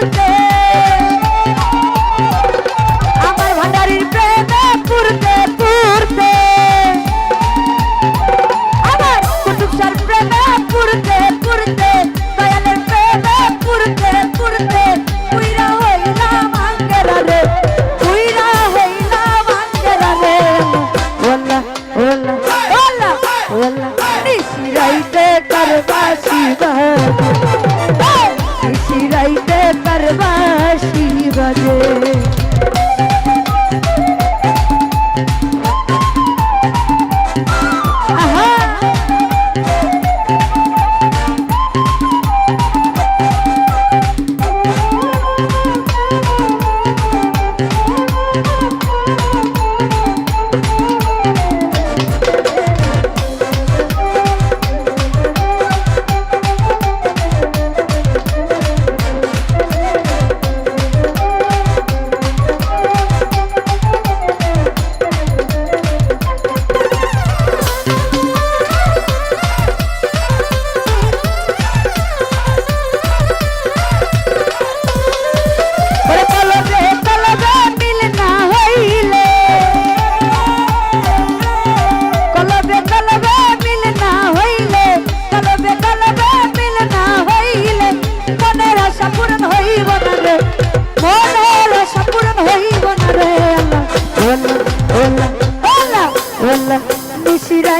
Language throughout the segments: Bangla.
birthday.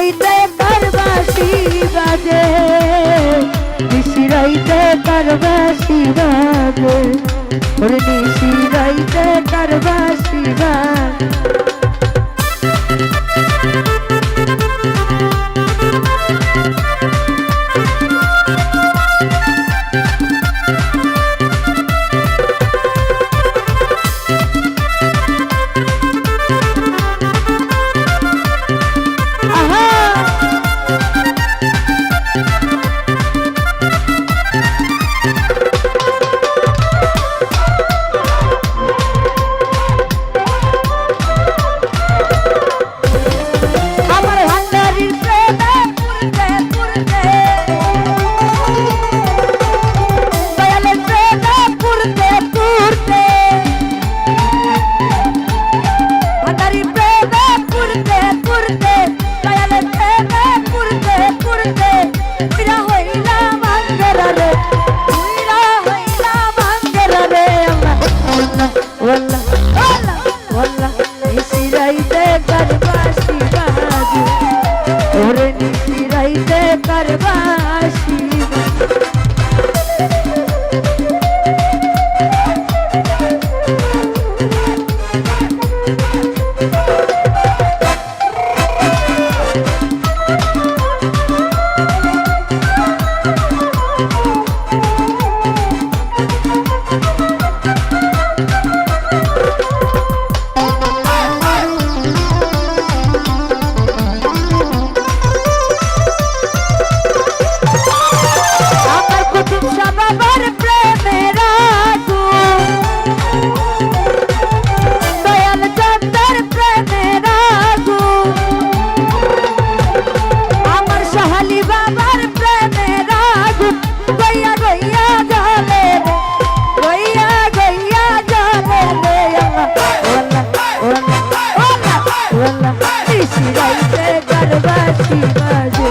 নিশিরাইতে পারবাসি বাজে। নিশিরাইতে পারবাসি বাজে। ওরে নিশিরাইতে পারবাসি বাজে। নিশিরাইতে নিশিরাইতে গরবাসি বাজে।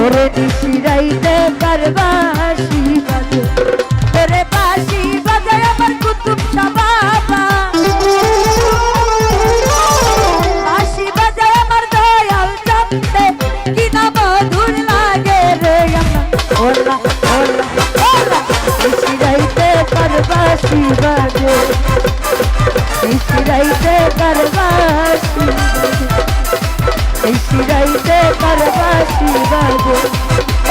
ওরে নিশিরাইতে গরবাসি বাজে। ওরে বাসি বাজে আমার কুতুব বাবা বাসি বাজে আমার দয়াল চন্দে কি না মধুর লাগে রে ওলা ওলা ওলা নিশিরাইতে গরবাসি বাজে। নিশিরাইতে গরবাসি বাজে। নিশিরাইতে গরবাসি বাজে।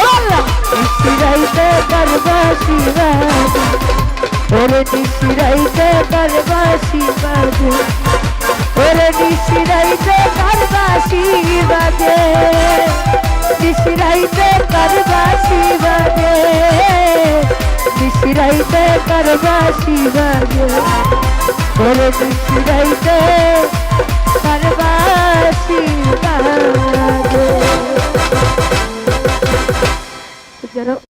ওলা নিশিরাইতে গরবাসি বাজে। ওরে নিশিরাইতে গরবাসি বাজে। ওরে নিশিরাইতে গরবাসি বাজে। নিশিরাইতে গরবাসি বাজে। নিশিরাইতে গরবাসি বাজে। ওরে নিশিরাইতে গরবাসি বাজে